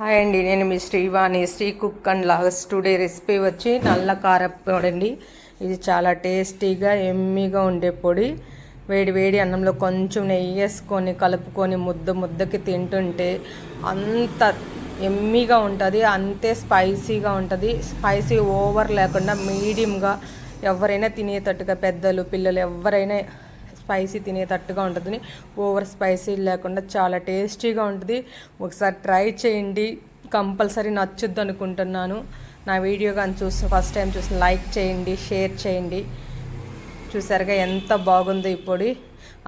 Hi అండి నేను మీ Srivani. Sri cook and logs today recipe వచ్చి నల్ల కారప్పొడి అండి ఇది చాలా టేస్టీగా ఎమ్మీగా ఉండే పొడి. వేడి వేడి అన్నంలో కొంచెం నెయ్యి వేసుకొని కలుపుకొని ముద్ద ముద్దకి తింటుంటే అంత ఎమ్మీగా ఉంటుంది అంతే స్పైసీగా ఉంటుంది. స్పైసీ ఓవర్ లేకుండా మీడియంగా ఎవరైనా తినేటట్టుగా పెద్దలు పిల్లలు ఎవరైనా స్పైసీ తినేటట్టుగా ఉంటుంది. ఓవర్ స్పైసీ లేకుండా చాలా టేస్టీగా ఉంటుంది. ఒకసారి ట్రై చేయండి. కంపల్సరీ నచ్చుద్ది అనుకుంటున్నాను. నా వీడియో కానీ చూసి ఫస్ట్ టైం చూసి లైక్ చేయండి షేర్ చేయండి. చూసారుగా ఎంత బాగుందో ఈ పొడి.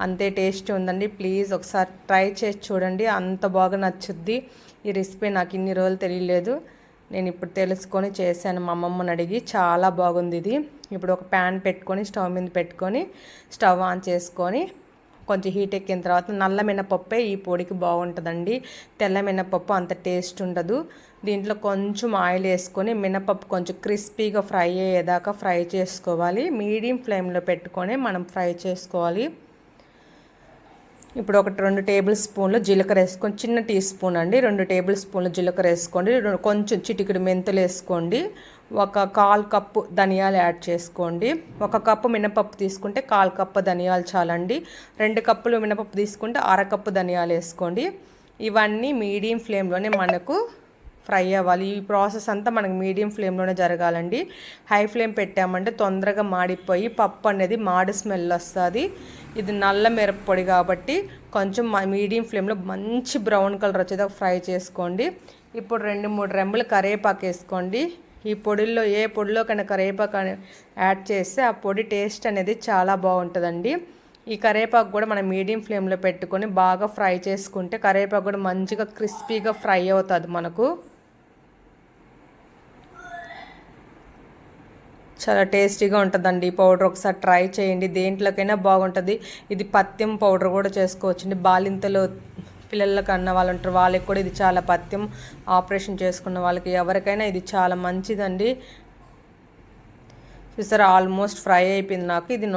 అంతే టేస్ట్ ఉందండి. ప్లీజ్ ఒకసారి ట్రై చేసి చూడండి. అంత బాగా నచ్చుద్ది. ఈ రెసిపీ నాకు ఇన్ని రోజులు తెలియలేదు. నేను ఇప్పుడు తెలుసుకొని చేశాను. మా అమ్మమ్మని అడిగి చాలా బాగుంది ఇది. ఇప్పుడు ఒక ప్యాన్ పెట్టుకొని స్టవ్ మీద పెట్టుకొని స్టవ్ ఆన్ చేసుకొని కొంచెం హీట్ ఎక్కిన తర్వాత నల్ల మినపప్పే ఈ పొడికి బాగుంటుందండి. తెల్ల మినపప్పు అంత టేస్ట్ ఉండదు. దీంట్లో కొంచెం ఆయిల్ వేసుకొని మినపప్పు కొంచెం క్రిస్పీగా ఫ్రై అయ్యేదాకా ఫ్రై చేసుకోవాలి. మీడియం ఫ్లేమ్లో పెట్టుకొని మనం ఫ్రై చేసుకోవాలి. ఇప్పుడు ఒకటి రెండు టేబుల్ స్పూన్లు జీలకర్ర వేసుకొని చిన్న టీ స్పూన్ అండి. రెండు టేబుల్ స్పూన్లు జీలకర్ర వేసుకోండి. కొంచెం చిటికెడు మెంతులు వేసుకోండి. ఒక కాల్ కప్పు ధనియాలు యాడ్ చేసుకోండి. ఒక కప్పు మినపప్పు తీసుకుంటే కాల్ కప్పు ధనియాలు చాలండి. రెండు కప్పులు మినపప్పు తీసుకుంటే అర కప్పు ధనియాలు వేసుకోండి. ఇవన్నీ మీడియం ఫ్లేమ్లోనే మనకు ఫ్రై అవ్వాలి. ఈ ప్రాసెస్ అంతా మనకి మీడియం ఫ్లేమ్లోనే జరగాలండి. హై ఫ్లేమ్ పెట్టామంటే తొందరగా మాడిపోయి పప్పు అనేది మాడి స్మెల్ వస్తుంది. ఇది నల్ల మిరప్పొడి కాబట్టి కొంచెం మీడియం ఫ్లేమ్లో మంచి బ్రౌన్ కలర్ వచ్చేదాకా ఫ్రై చేసుకోండి. ఇప్పుడు రెండు మూడు రెమ్మలు కరివేపాకు వేసుకోండి. ఈ పొడిల్లో ఏ పొడిలో కన్నా కరివేపాకు యాడ్ చేస్తే ఆ పొడి టేస్ట్ అనేది చాలా బాగుంటుందండి. ఈ కరివేపాకు కూడా మనం మీడియం ఫ్లేమ్లో పెట్టుకొని బాగా ఫ్రై చేసుకుంటే కరివేపాకు కూడా మంచిగా క్రిస్పీగా ఫ్రై అవుతుంది మనకు. చాలా టేస్టీగా ఉంటుందండి. ఈ పౌడర్ ఒకసారి ట్రై చేయండి. దేంట్లోకైనా బాగుంటుంది. ఇది పత్యం పౌడర్ కూడా చేసుకోవచ్చండి. బాలింతలో పిల్లలకు అన్న వాళ్ళు ఉంటారు. వాళ్ళకి కూడా ఇది చాలా పత్యం ఆపరేషన్ చేసుకున్న వాళ్ళకి ఎవరికైనా ఇది చాలా మంచిదండి. చూసారా ఆల్మోస్ట్ ఫ్రై అయిపోయింది నాకు. ఇది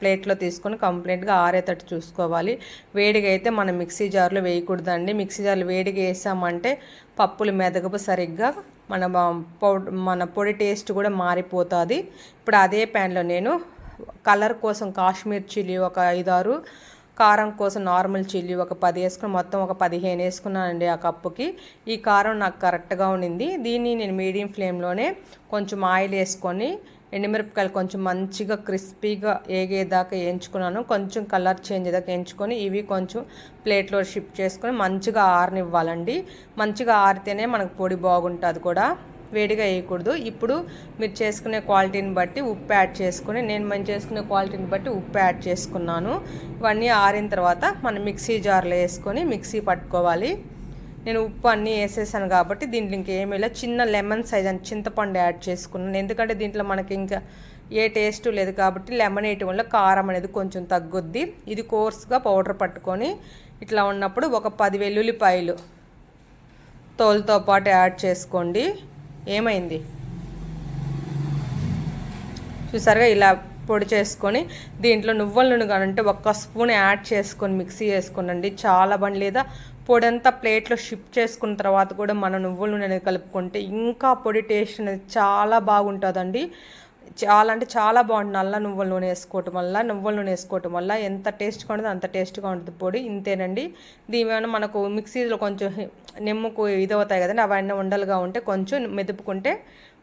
ప్లేట్లో తీసుకొని కంప్లీట్గా ఆరేటట్టు చూసుకోవాలి. వేడిగా అయితే మనం మిక్సీ జార్లో వేయకూడదండి. మిక్సీ జార్లు వేడిగా వేసామంటే పప్పులు మెదగపు సరిగ్గా. మన పౌడర్ మన పొడి టేస్ట్ కూడా మారిపోతుంది. ఇప్పుడు అదే ప్యాన్లో నేను కలర్ కోసం కాశ్మీర్ చిల్లీ ఒక ఐదారు కారం కోసం నార్మల్ చిల్లీ ఒక పది వేసుకుని మొత్తం ఒక పదిహేను వేసుకున్నానండి ఆ కప్పుకి. ఈ కారం నాకు కరెక్ట్గా ఉండింది. దీన్ని నేను మీడియం ఫ్లేమ్లోనే కొంచెం ఆయిల్ వేసుకొని ఎండుమిరపకాయలు కొంచెం మంచిగా క్రిస్పీగా ఏగేదాకా వేయించుకున్నాను. కొంచెం కలర్ చేంజ్ దాకా వేయించుకొని ఇవి కొంచెం ప్లేట్లో షిఫ్ట్ చేసుకొని మంచిగా ఆరనివ్వాలండి. మంచిగా ఆరితేనే మనకు పొడి బాగుంటుంది కూడా. వేడిగా వేయకూడదు. ఇప్పుడు మీరు చేసుకునే క్వాలిటీని బట్టి ఉప్పు యాడ్ చేసుకుని నేను మంచి చేసుకునే క్వాలిటీని బట్టి ఉప్పు యాడ్ చేసుకున్నాను. ఇవన్నీ ఆరిన తర్వాత మనం మిక్సీ జార్లో వేసుకొని మిక్సీ పట్టుకోవాలి. నేను ఉప్పు అన్నీ వేసేసాను కాబట్టి దీంట్లో ఇంకేమీ లేదు. చిన్న లెమన్ సైజ్ అని చింతపండు యాడ్ చేసుకున్నాను. ఎందుకంటే దీంట్లో మనకి ఇంకా ఏ టేస్ట్ లేదు కాబట్టి లెమన్ వేయటం వల్ల కారం అనేది కొంచెం తగ్గుద్ది. ఇది కోర్స్గా పౌడర్ పట్టుకొని ఇట్లా ఉన్నప్పుడు ఒక పది వెల్లుల్లిపాయలు తోలుతో పాటు యాడ్ చేసుకోండి. ఏమైంది? చూసారుగా ఇలా పొడి చేసుకొని దీంట్లో నువ్వుల నూనె కానంటే ఒక్క స్పూన్ యాడ్ చేసుకొని మిక్సీ చేసుకోనండి చాలా బండి లేదా పొడి అంతా ప్లేట్లో షిఫ్ట్ చేసుకున్న తర్వాత కూడా మనం నువ్వుల నూనె అనేది కలుపుకుంటే ఇంకా పొడి టేస్ట్ అనేది చాలా బాగుంటుందండి. చాలా అంటే చాలా బాగుంటుంది. నల్ల నువ్వుల నూనె వేసుకోవటం వల్ల నువ్వుల నూనె వేసుకోవటం వల్ల ఎంత టేస్ట్గా ఉంటుంది అంత టేస్ట్గా ఉంటుంది పొడి. ఇంతేనండి. దీని మనకు మిక్సీలో కొంచెం నిమ్మకు ఇదవుతాయి కదండి. అవన్నీ ఉండలుగా ఉంటే కొంచెం మెదుపుకుంటే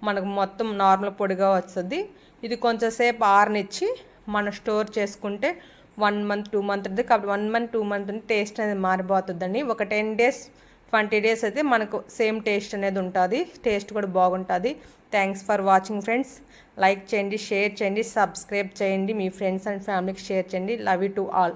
మనకు మొత్తం నార్మల్ పొడిగా వస్తుంది. ఇది కొంచెంసేపు ఆరనిచ్చి మనం స్టోర్ చేసుకుంటే వన్ మంత్ టూ మంత్ ఉంటుంది కాబట్టి one month two month taste అనేది మారిపోతుందండి. ఒక టెన్ డేస్ ట్వంటీ డేస్ అయితే మనకు సేమ్ టేస్ట్ అనేది ఉంటుంది. టేస్ట్ కూడా బాగుంటుంది. Thanks for watching friends like చేయండి షేర్ చేయండి సబ్స్క్రైబ్ చేయండి. మీ ఫ్రెండ్స్ అండ్ ఫ్యామిలీకి షేర్ చేయండి. Love you to all